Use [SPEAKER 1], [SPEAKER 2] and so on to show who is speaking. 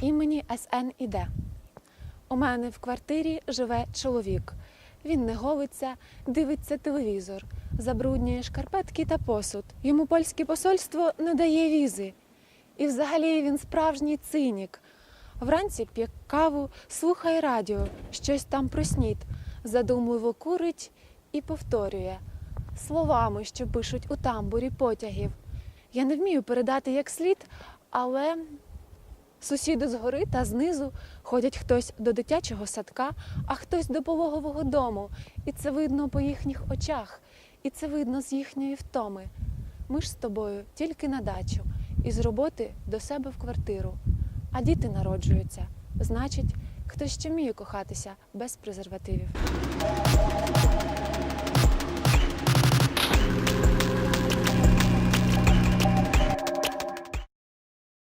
[SPEAKER 1] Імені СН іде. У мене в квартирі живе чоловік. Він не говиться, дивиться телевізор, забруднює шкарпетки та посуд. Йому польське посольство не дає візи. І взагалі він справжній цинік. Вранці п'є каву, слухає радіо, щось там проснід, задумливо курить і повторює словами, що пишуть у тамбурі потягів. Я не вмію передати як слід, але сусіди згори та знизу ходять хтось до дитячого садка, а хтось до пологового дому. І це видно по їхніх очах, і це видно з їхньої втоми. Ми ж з тобою тільки на дачу, і з роботи до себе в квартиру. А діти народжуються. Значить, хтось ще вміє кохатися без презервативів.